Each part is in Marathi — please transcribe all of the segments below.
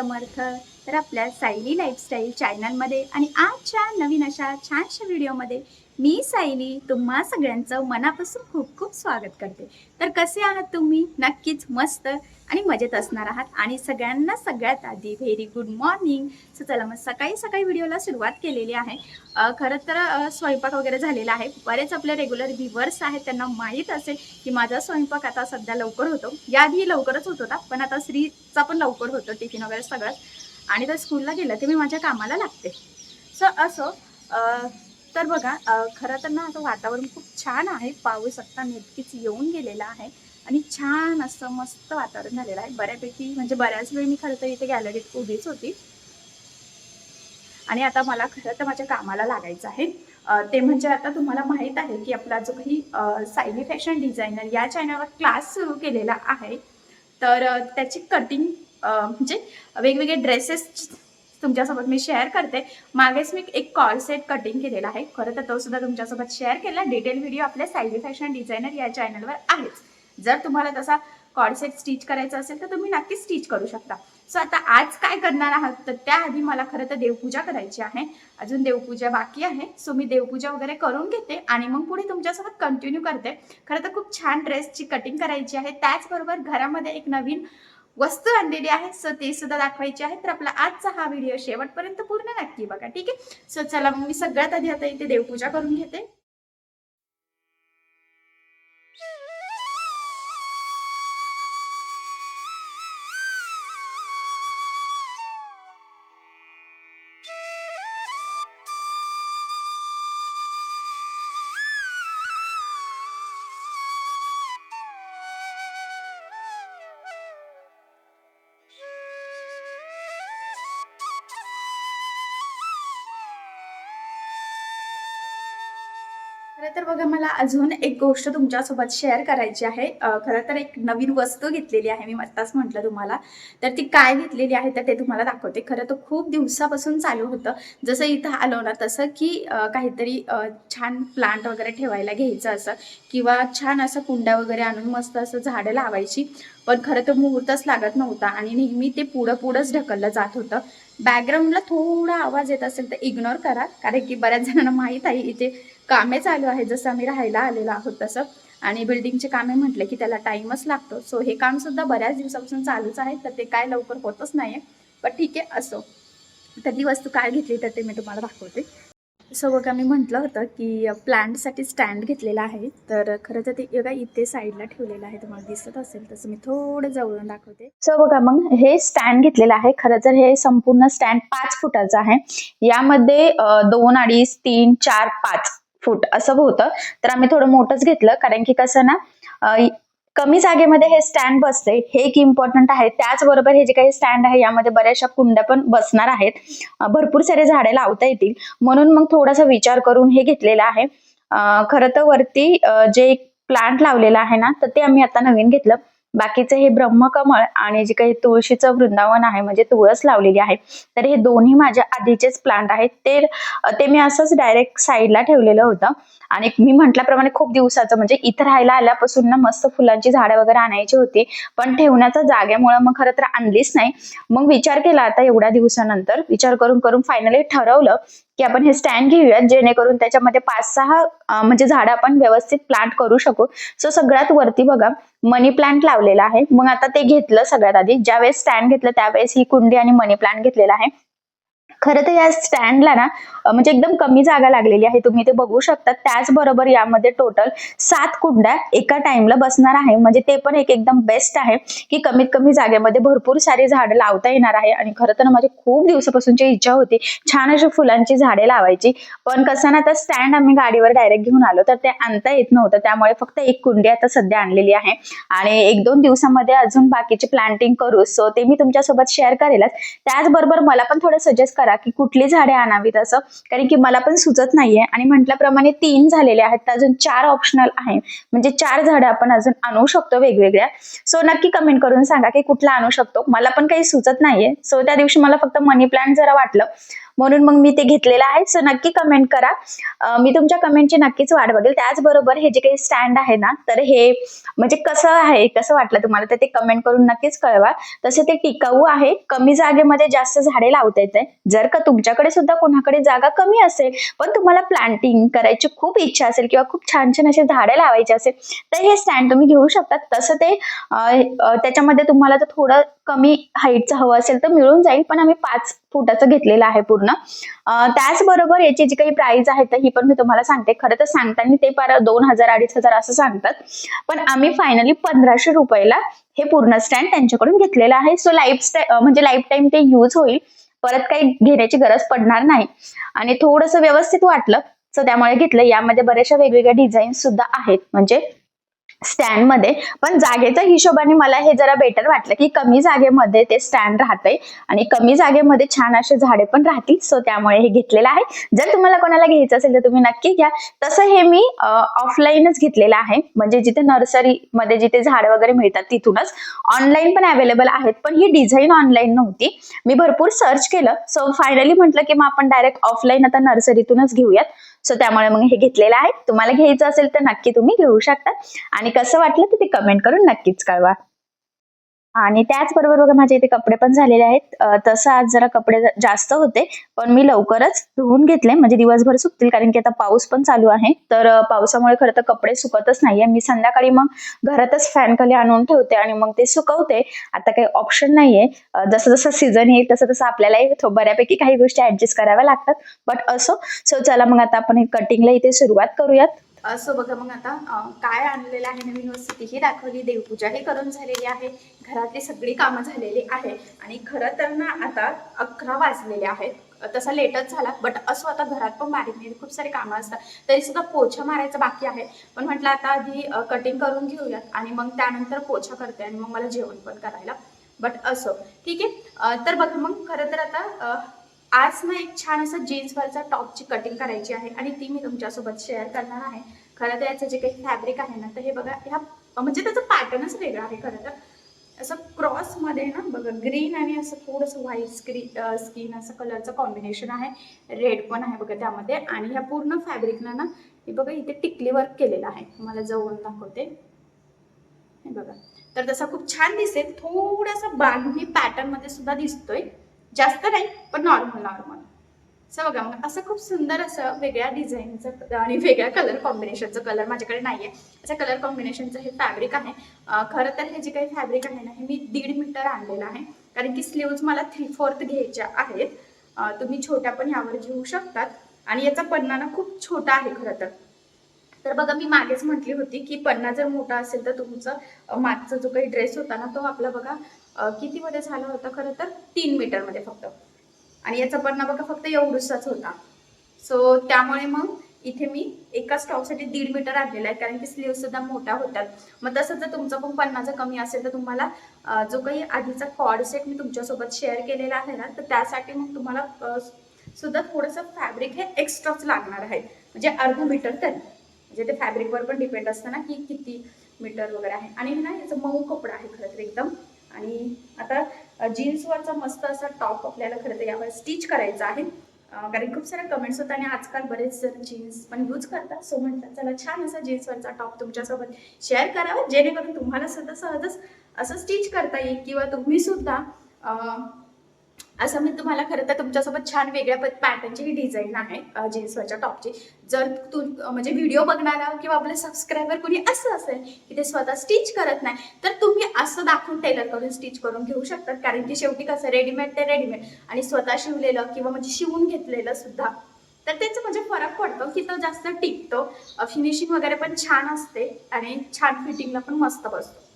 नमस्कार श्री स्वामी समर्थ तर आपल्या सायली लाईफस्टाईल चॅनलमध्ये आणि आजच्या नवीन अशा छानशा व्हिडिओमध्ये मी सायली तुम्हा सगळ्यांचं मनापासून खूप खूप स्वागत करते. तर कसे आहात तुम्ही? नक्कीच मस्त आणि मजेत असणार आहात. आणि सगळ्यांना सगळ्यात आधी व्हेरी गुड मॉर्निंग सो चला मग सकाळी सकाळी व्हिडिओला सुरुवात केलेली आहे. खरं तर स्वयंपाक वगैरे झालेला आहे. बरेच आपले रेग्युलर व्हिवर्स आहेत त्यांना माहीत असेल की माझा स्वयंपाक आता सध्या लवकर होतो. याआधी लवकरच होत होता पण आता श्रीचा पण लवकर होतो टिफिन वगैरे सगळंच. आणि तर स्कूलला गेलं ते मी माझ्या कामाला लागते. सो असो तर बघा खरं तर ना आता वातावरण खूप छान आहे. पाऊस आत्ता नक्कीच येऊन गेलेला आहे आणि छान असं मस्त वातावरण झालेलं आहे. बऱ्यापैकी म्हणजे बऱ्याच वेळ मी खरं तर इथे गॅलरीत उभीच होती. आणि आता मला खरं तर माझ्या कामाला लागायचं आहे. ते म्हणजे आता तुम्हाला माहीत आहे की आपला जो काही सायली फॅशन डिझायनर या चॅनलवर क्लास सुरू केलेला आहे. तर त्याची कटिंग म्हणजे वेगवेगळे ड्रेसेस तुमच्यासोबत मी शेअर करते. मागेच मी एक कॉल सेट कटिंग केलेला आहे. खरं तर तो सुद्धा तुमच्यासोबत शेअर केला. डिटेल व्हिडिओ आपल्या सायली फॅशन डिझायनर या चॅनलवर आहेच. जर तुम्हाला तसा कॉल सेट स्टिच करायचा असेल तर तुम्ही नक्कीच स्टिच करू शकता. सो आता आज काय करणार आहात? तर त्याआधी मला खरं तर देवपूजा करायची आहे. अजून देवपूजा बाकी आहे. सो मी देवपूजा वगैरे करून घेते आणि मग पुढे तुमच्यासोबत कंटिन्यू करते. खरं तर खूप छान ड्रेसची कटिंग करायची आहे. त्याचबरोबर घरामध्ये एक नवीन वस्तू आणलेली आहे. सो ते सुद्धा दाखवायची आहे. तर आपला आजचा हा व्हिडिओ शेवटपर्यंत पूर्ण नक्की बघा. ठीक आहे? सो चला मग मी सगळ्यात आधी आता इथे देवपूजा करून घेते. खरं तर बघा मला अजून एक गोष्ट तुमच्यासोबत शेअर करायची आहे. खरं तर एक नवीन वस्तू घेतलेली आहे मी आत्ताच म्हटलं तुम्हाला. तर ती काय घेतलेली आहे तर ते तुम्हाला दाखवते. खरं तर खूप दिवसापासून चालू होतं. जसं इथं आलो ना तसं की काहीतरी छान प्लांट वगैरे ठेवायला घ्यायचं असं किंवा छान असं कुंड्या वगैरे आणून मस्त असं झाडं लावायची. पण खरं तर मुहूर्तच लागत नव्हता आणि नेहमी ते पुढं पुढंच ढकललं जात होतं. बॅकग्राऊंडला थोडा आवाज येत असेल तर इग्नोर करा. कारण की बऱ्याच जणांना माहीत आहे इथे कामे चालू आहेत जसं आम्ही राहायला आलेलो आहोत तसं. आणि बिल्डिंगचे कामे म्हटले की त्याला टाईमच लागतो. सो हे काम सुद्धा बऱ्याच दिवसापासून चालूच आहे तर ते काय लवकर होतच नाही पण ठीक आहे असो. तर ती वस्तू काय घेतली तर ते मी तुम्हाला दाखवते. सो बघा मी म्हटलं होतं की प्लांटसाठी स्टँड घेतलेला आहे. तर खरं तर ते बघा इथे साईडला ठेवलेलं आहे. तुम्हाला दिसत असेल तसं मी थोडं जवळून दाखवते. सो बघा मग हे स्टँड घेतलेलं आहे. खरं तर हे संपूर्ण स्टँड पाच फुटाचं आहे. यामध्ये दोन अडीच तीन चार पाच फूट असं होतं. तर आम्ही थोडं मोठंच घेतलं. कारण की कसं ना कमी जागेमध्ये हे स्टँड बसते. हे एक इम्पॉर्टंट आहे. त्याचबरोबर हे जे काही स्टँड आहे यामध्ये बऱ्याचशा कुंड्या पण बसणार आहेत. भरपूर सारे झाडे लावता येतील. म्हणून मग थोडासा विचार करून हे घेतलेलं आहे. खरं तर वरती जे प्लांट लावलेला आहे ना तर ते आम्ही आता नवीन घेतलं. बाकीचे हे ब्रह्मकमळ आणि जे काही तुळशीचं वृंदावन आहे म्हणजे तुळस लावलेली आहे तर हे दोन्ही माझ्या आधीचेच प्लांट आहेत. ते ते मी असंच डायरेक्ट साईडला ठेवलेलं होतं. आणि मी म्हटल्याप्रमाणे खूप दिवसाचं म्हणजे इथं राहायला आल्यापासून ना मस्त फुलांची झाडं वगैरे आणायची होती. पण ठेवण्याचा जागेमुळे मग खरं तर आणलीच नाही. मग विचार केला आता एवढ्या दिवसानंतर विचार करून करून फायनली ठरवलं की आपण हे स्टँड घेऊयात जेणेकरून त्याच्यामध्ये पाच सहा म्हणजे झाडं आपण व्यवस्थित प्लांट करू शकू. सो सगळ्यात वरती बघा मनी प्लांट लावलेला आहे. मग आता ते घेतलं सगळ्यात आधी. ज्यावेळेस स्टँड घेतलं त्यावेळेस ही कुंडी आणि मनी प्लांट घेतलेला आहे. खरं तर या स्टँडला ना म्हणजे एकदम कमी जागा लागलेली आहे. तुम्ही ते बघू शकता. त्याचबरोबर यामध्ये टोटल सात कुंड्या एका टाइमला बसणार आहे. म्हणजे ते पण एक एकदम बेस्ट आहे की कमीत कमी जागेमध्ये भरपूर सारी झाडं लावता येणार आहे. आणि खरं तर माझी खूप दिवसापासूनची इच्छा होती छान अशी फुलांची झाडे लावायची. पण कसं ना आता स्टँड आम्ही गाडीवर डायरेक्ट घेऊन आलो तर ते आणता येत नव्हतं. त्यामुळे फक्त एक कुंडी आता सध्या आणलेली आहे. आणि एक दोन दिवसामध्ये अजून बाकीची प्लांटिंग करू. सो ते मी तुमच्यासोबत शेअर करेलच. त्याचबरोबर मला पण थोडं सजेस्ट करा की कुठली झाडे आणावीत असं. कारण की मला पण सुचत नाहीये. आणि म्हटल्याप्रमाणे तीन झालेले आहेत. अजून चार ऑप्शनल आहे म्हणजे चार झाडं आपण अजून आणू शकतो वेगवेगळ्या. सो नक्की कमेंट करून सांगा की कुठला आणू शकतो. मला पण काही सुचत नाहीये. सो त्या दिवशी मला फक्त मनी प्लांट जरा वाटलं. म्हणून मग मी ते घेतलेलं आहे. सो नक्की कमेंट करा. मी तुमच्या कमेंटची नक्कीच वाट बघेल. त्याचबरोबर हे जे काही स्टँड आहे ना तर हे म्हणजे कसं आहे कसं वाटलं तुम्हाला तर ते कमेंट करून नक्कीच कळवा. तसे ते टिकाऊ आहे. कमी जागेमध्ये जास्त झाडे लावता येते जर का तुमच्याकडे सुद्धा कोणाकडे जागा कमी असेल पण तुम्हाला प्लांटिंग करायची खूप इच्छा असेल किंवा खूप छान छान असे झाडे लावायचे असेल तर हे स्टँड तुम्ही घेऊ शकता. तसं ते त्याच्यामध्ये तुम्हाला जर थोडं कमी हाईटचा हवं असेल तर मिळून जाईल पण आम्ही पाच फुटाचं घेतलेलं आहे पूर्ण. त्याचबरोबर याची जी काही प्राइस आहे तर ही पण मी तुम्हाला सांगते. खरं तर सांगताना ते पार दोन हजार अडीच हजार असं सांगतात. पण आम्ही फायनली पंधराशे रुपयाला हे पूर्ण स्टँड त्यांच्याकडून घेतलेलं आहे. सो लाईफ म्हणजे लाईफ टाईम ते यूज होईल. परत काही घेण्याची गरज पडणार नाही. आणि थोडंसं व्यवस्थित वाटलं सो त्यामुळे घेतलं. यामध्ये बऱ्याचशा वेगवेगळ्या डिझाईन सुद्धा आहेत. म्हणजे स्टँडमध्ये. पण जागेच्या हिशोबाने मला हे जरा बेटर वाटलं की कमी जागेमध्ये ते स्टँड राहतंय आणि कमी जागेमध्ये छान असे झाडे पण राहतील. सो त्यामुळे हे घेतलेलं आहे. जर तुम्हाला कोणाला घ्यायचं असेल तर तुम्ही नक्की घ्या. तसं हे मी ऑफलाईनच घेतलेलं आहे. म्हणजे जिथे नर्सरी मध्ये जिथे झाड वगैरे मिळतात तिथूनच. ऑनलाईन पण अवेलेबल आहेत पण ही डिझाईन ऑनलाईन नव्हती. मी भरपूर सर्च केलं. सो फायनली म्हटलं की मग आपण डायरेक्ट ऑफलाईन आता नर्सरीतूनच घेऊयात. सो त्यामुळे मग हे घेतलेलं आहे. तुम्हाला घ्यायचं असेल तर नक्की तुम्ही घेऊ शकता. आणि कसं वाटलं तर ते कमेंट करून नक्कीच कळवा. आणि त्याचबरोबर बघा माझे इथे कपडे पण झालेले आहेत. तसं आज जरा कपडे जास्त होते पण मी लवकरच धुवून घेतले. म्हणजे दिवसभर सुकतील कारण की आता पाऊस पण चालू आहे. तर पावसामुळे खरं तर कपडे सुकतच नाहीये. मी संध्याकाळी मग घरातच फॅन खाली आणून ठेवते आणि मग ते सुकवते. आता काही ऑप्शन नाहीये. जसं जसं सीझन येईल तसं तसं आपल्यालाही बऱ्यापैकी काही गोष्टी ऍडजस्ट कराव्या लागतात. बट असो. सो चला मग आता आपण कटिंगला इथे सुरुवात करूयात. असं बघा मग आता काय आणलेलं आहे नवीन वस्तू तीही दाखवली देवपूजाही करून झालेली आहे घरातली सगळी कामं झालेली आहे आणि खरं तर ना आता अकरा वाजलेले आहेत. तसा लेटच झाला बट असं आता घरात पण बारीक खूप सारे कामं असतात. तरी सुद्धा पोछा मारायचं बाकी आहे. पण म्हटलं आता आधी कटिंग करून घेऊयात आणि मग त्यानंतर पोछा करते आणि मग मला जेवण पण करायला. बट असं ठीक आहे? तर बघा मग खरं तर आता आज ना एक छान असं जीन्सवरचा टॉपची कटिंग करायची आहे आणि ती मी तुमच्यासोबत शेअर करणार आहे. खरं तर याचं जे काही फॅब्रिक आहे ना तर हे बघा ह्या म्हणजे त्याचं पॅटर्नच वेगळं आहे खरं तर. असं क्रॉसमध्ये ना बघा ग्रीन आणि असं थोडंसं व्हाईट स्क्री स्किन असं कलरचं कॉम्बिनेशन आहे. रेड पण आहे बघा त्यामध्ये आणि ह्या पूर्ण फॅब्रिकनं ना हे बघा इथे टिकली वर्क केलेलं आहे. तुम्हाला जवळून दाखवते. हे बघा. तर तसा खूप छान दिसेल. थोडासा बांधणी पॅटर्नमध्ये सुद्धा दिसतोय. जास्त नाही पण नॉर्मल नॉर्मल असं बघा मग असं खूप सुंदर असं वेगळ्या डिझाईनचं आणि वेगळ्या कलर कॉम्बिनेशनचं कलर माझ्याकडे नाही आहे असं कलर कॉम्बिनेशनचं हे फॅब्रिक आहे. खरं तर हे जे काही फॅब्रिक आहे ना हे मी दीड मीटर आणलेलं आहे. कारण की स्लीव्ज मला थ्री फोर्थ घ्यायच्या आहेत. तुम्ही छोट्या पण यावर घेऊ शकतात. आणि याचा पन्ना ना खूप छोटा आहे खरं तर. तर बघा मी मागेच म्हटली होती की पन्ना जर मोठा असेल तर तुमचं मागचा जो काही ड्रेस होता ना तो आपला बघा कितीमध्ये झाला होता खरं तर? तीन मीटरमध्ये फक्त. आणि याचा पन्ना बघा फक्त एवढूसाच होता. सो त्यामुळे मग इथे मी एका स्टॉकसाठी दीड मीटर आणलेला आहे कारण की स्लीव सुद्धा मोठ्या होतात मग तसं जर तुमचा पण पन्ना जर कमी असेल तर तुम्हाला जो काही आधीचा कॉड सेट मी तुमच्यासोबत शेअर केलेला आहे ना तर त्यासाठी मग तुम्हाला सुद्धा थोडंसं फॅब्रिक हे एक्स्ट्राच लागणार आहे. म्हणजे अर्धा मीटर तरी. म्हणजे ते फॅब्रिकवर पण डिपेंड असतं ना की किती मीटर वगैरे आहे. आणि ना याचं मऊ कपडा आहे खरं तर एकदम. आणि आता जीन्सवरचा मस्त असा टॉप आपल्याला खरं तर यावर स्टिच करायचा आहे. कारण खूप साऱ्या कमेंट्स होतात आणि आजकाल बरेच जण जीन्स पण यूज करतात. सो म्हणतात चला छान असा जीन्सवरचा टॉप तुमच्यासोबत शेअर करावा. जेणेकरून तुम्हाला सुद्धा सहजच असं स्टिच करता येईल किंवा तुम्ही सुद्धा असं मी तुम्हाला खरं तर तुमच्यासोबत छान वेगळ्या पॅटर्नची ही डिझाईन आहे जीन्सवरच्या टॉपची जर तू म्हणजे व्हिडिओ बघणारा किंवा आपले सबस्क्रायबर कुणी असं असेल की ते स्वतः स्टिच करत नाही तर तुम्ही असं दाखवून टेलर करून स्टिच करून घेऊ शकतात. कारण की शेवटी कसं रेडीमेड ते रेडीमेड आणि स्वतः शिवलेलं किंवा म्हणजे शिवून घेतलेलं सुद्धा. तर त्याचं म्हणजे फरक पडतो. की तो जास्त टिकतो. फिनिशिंग वगैरे पण छान असते आणि छान फिटिंगला पण मस्त बसतो.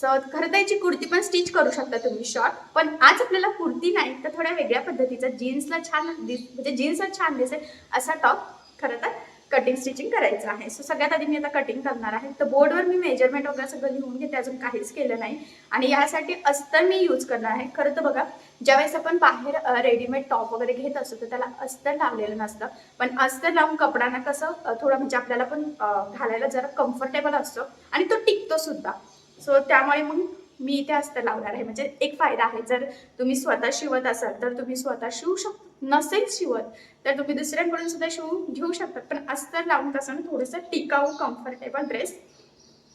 सो खरं तर याची कुर्ती पण स्टिच करू शकता तुम्ही शॉर्ट पण आज आपल्याला कुर्ती नाही तर थोड्या वेगळ्या पद्धतीचा जीन्सला छान दिस म्हणजे जीन्सला छान दिसेल असा टॉप खरं तर कटिंग स्टिचिंग करायचं आहे. सो सगळ्यात आधी मी आता कटिंग करणार आहे. तर बोर्डवर मी मेजरमेंट वगैरे सगळं लिहून घेते अजून काहीच केलं नाही. आणि यासाठी अस्तर मी यूज करणार आहे. खरं तर बघा ज्यावेळेस आपण बाहेर रेडीमेड टॉप वगैरे घेत असतो तर त्याला अस्तर लावलेलं नसतं. पण अस्तर लावून कपड्यांना कसं थोडं म्हणजे आपल्याला पण घालायला जरा कम्फर्टेबल असतो आणि तो टिकतो सुद्धा. सो त्यामुळे मग मी इथे अस्तर लावणार आहे. म्हणजे एक फायदा आहे. जर तुम्ही स्वतः शिवत असाल तर तुम्ही स्वतः शिवू शक नसेल शिवत तर तुम्ही दुसऱ्यांकडून सुद्धा शिवून घेऊ शकतात पण अस्तर लावून कसं थोडंसं टिकाऊ कम्फर्टेबल ड्रेस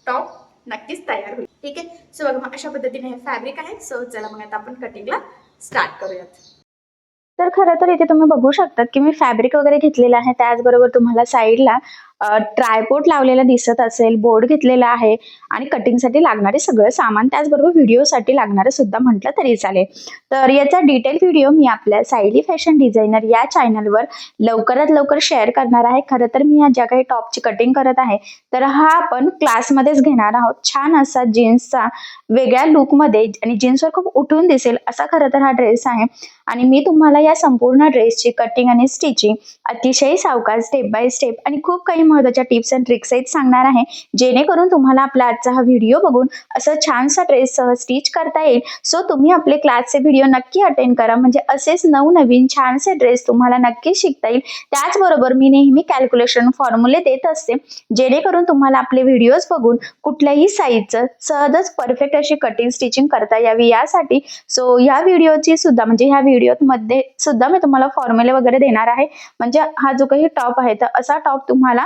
टॉप नक्कीच तयार होईल. ठीक आहे? सो बघा मग अशा पद्धतीने हे फॅब्रिक आहे. सो चला मग आता आपण कटिंगला स्टार्ट करूयात. तर खरं तर इथे तुम्ही बघू शकतात की मी फॅब्रिक वगैरे घेतलेलं आहे. त्याचबरोबर तुम्हाला साईडला ट्रायपोर्ट लावलेला दिसत असेल बोर्ड घेतलेला आहे आणि कटिंगसाठी लागणारे सगळं सामान त्याचबरोबर व्हिडिओसाठी लागणारं सुद्धा म्हटलं तरी चालेल. तर याचा डिटेल व्हिडिओ मी आपल्या सायली फॅशन डिझायनर या चॅनलवर लवकरात लवकर शेअर करणार आहे. खरं तर मी या ज्या काही टॉपची कटिंग करत आहे तर हा आपण क्लासमध्येच घेणार आहोत. छान असा जीन्सचा वेगळ्या लुकमध्ये आणि जीन्सवर खूप उठून दिसेल असा खरं तर हा ड्रेस आहे. आणि मी तुम्हाला या संपूर्ण ड्रेसची कटिंग आणि स्टिचिंग अतिशय सावकाश स्टेप बाय स्टेप आणि खूप काही महत्त्वाच्या टिप्स अँड ट्रिक्स आहेत सांगणार आहे. जेणेकरून तुम्हाला आपला आजचा हा व्हिडिओ बघून असं छानसा ड्रेस सह स्टिच करता येईल. सो तुम्ही आपले क्लासचे व्हिडिओ नक्की अटेंड करा. म्हणजे असेच नवनवीन छानसे ड्रेस तुम्हाला नक्की शिकता येईल. त्याचबरोबर मी नेहमी कॅल्क्युलेशन फॉर्म्युले देत असते. जेणेकरून तुम्हाला आपले व्हिडिओज बघून कुठल्याही साईजचं सहजच परफेक्ट अशी कटिंग स्टिचिंग करता यावी यासाठी. सो या व्हिडिओची सुद्धा म्हणजे ह्या व्हिडिओमध्ये सुद्धा मी तुम्हाला फॉर्म्युले वगैरे देणार आहे. म्हणजे हा जो काही टॉप आहे तर असा टॉप तुम्हाला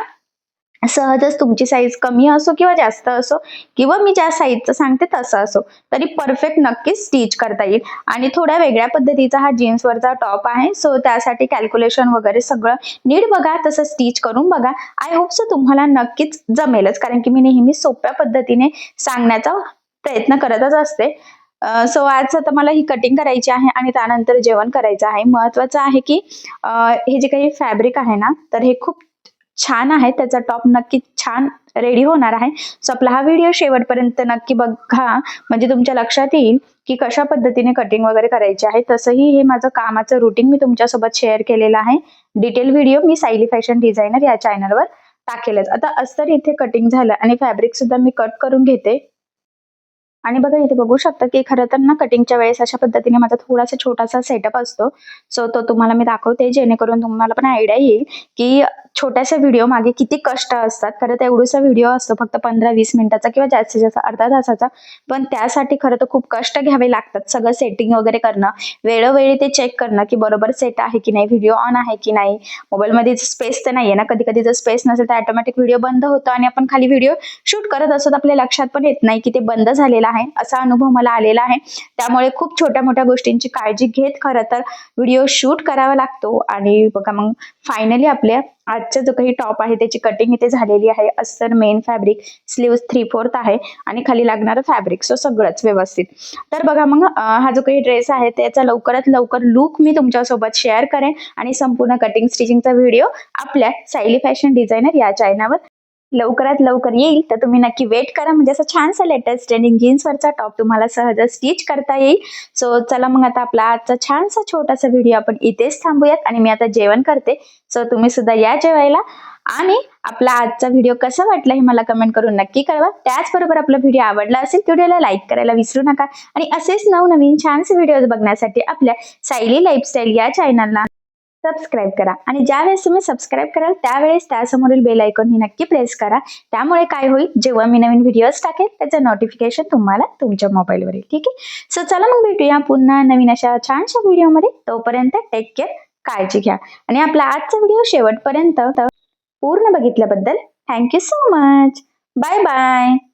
सहजच तुमची साईज कमी असो किंवा जास्त असो किंवा मी ज्या साईजचं सांगते तसं असो तरी परफेक्ट नक्कीच स्टिच करता येईल. आणि थोड्या वेगळ्या पद्धतीचा हा जीन्सवरचा टॉप आहे. सो त्यासाठी कॅल्क्युलेशन वगैरे सगळं नीट बघा तसं स्टिच करून बघा. आय होप सो तुम्हाला नक्कीच जमेलच कारण की मी नेहमी सोप्या पद्धतीने सांगण्याचा प्रयत्न करतच असते. सो आज आता मला ही कटिंग करायची आहे आणि त्यानंतर जेवण करायचं आहे. महत्वाचं आहे की हे जे काही फॅब्रिक आहे ना तर हे खूप छान आहे त्याचा टॉप नक्की छान रेडी होणार आहे. सो आपला हा व्हिडिओ शेवटपर्यंत नक्की बघा. म्हणजे तुमच्या लक्षात येईल की कशा पद्धतीने कटिंग वगैरे करायची आहे. तसंही हे माझं कामाचं रुटीन मी तुमच्यासोबत शेअर केलेलं आहे. डिटेल व्हिडिओ मी सायली फॅशन डिझायनर या चॅनलवर टाकेलच. आता अस्तर इथे कटिंग झालं आणि फॅब्रिक सुद्धा मी कट करून घेते. आणि बघा इथे बघू शकता की खरं तर ना कटिंगच्या वेळेस अशा पद्धतीने माझा थोडासा छोटासा सेटअप असतो. सो तो तुम्हाला मी दाखवते जेणेकरून तुम्हाला पण आयडिया येईल की छोट्याशा व्हिडिओ मागे किती कष्ट असतात. खरं तर एवढूसा व्हिडिओ असतो फक्त पंधरा वीस मिनिटाचा किंवा जास्तीत जास्त अर्धा तासाचा. पण त्यासाठी खरं तर खूप कष्ट घ्यावे लागतात. सगळं सेटिंग वगैरे करणं वेळोवेळी ते चेक करणं की बरोबर सेट आहे की नाही व्हिडिओ ऑन आहे की नाही. मोबाईलमध्ये स्पेस तर नाहीये ना कधी कधी जर स्पेस नसेल तर ऑटोमॅटिक व्हिडिओ बंद होतो आणि आपण खाली व्हिडिओ शूट करत असतो. आपल्या लक्षात पण येत नाही की ते बंद झालेलं आहे असा अनुभव मला आलेला आहे. त्यामुळे खूप छोट्या मोठ्या गोष्टींची काळजी घेत खरं तर व्हिडिओ शूट करावा लागतो. आणि बघा मग फायनली आपल्या आजचा जो काही टॉप आहे त्याची कटिंग इथे झालेली आहे. अस्तर main fabric sleeve three fourth आहे. आणि खाली लागणारं फॅब्रिक सो सगळंच व्यवस्थित. तर बघा मग हा जो काही ड्रेस आहे त्याचा लवकरात लवकर लुक मी तुमच्यासोबत शेअर करेन. आणि संपूर्ण कटिंग स्टिचिंगचा व्हिडिओ आपल्या सायली फॅशन डिझायनर या चॅनलवर लवकरात लवकर येईल तर तुम्ही नक्की वेट करा. म्हणजे असं छानसा लेटेस्ट ट्रेंडिंग जीन्सवरचा टॉप तुम्हाला सहज स्टिच करता येईल. सो चला मग आता आपला आजचा छानसा छोटासा व्हिडिओ आपण इथेच थांबूयात आणि मी आता जेवण करते. सो तुम्ही सुद्धा या जेवायला. आणि आपला आजचा व्हिडिओ कसा वाटला हे मला कमेंट करून नक्की कळवा. त्याचबरोबर आपला व्हिडिओ आवडला असेल व्हिडिओला लाईक करायला विसरू नका. आणि असेच नवनवीन छानसे व्हिडिओज बघण्यासाठी आपल्या सायली लाईफस्टाईल या चॅनलला सबस्क्राईब करा. आणि ज्या वेळेस तुम्ही सबस्क्राईब कराल त्यावेळेस त्यासमोरील बेल आयकॉन ही नक्की प्रेस करा. त्यामुळे काय होईल? जेव्हा मी नवीन व्हिडिओज टाकेल त्याचं नोटिफिकेशन तुम्हाला तुमच्या मोबाईलवर येईल ठीक आहे? सो चला मग भेटूया पुन्हा नवीन अशा छानशा व्हिडिओमध्ये तोपर्यंत टेक केअर काळजी घ्या. आणि आपला आजचा व्हिडिओ शेवटपर्यंत पूर्ण बघितल्याबद्दल thank you so much bye bye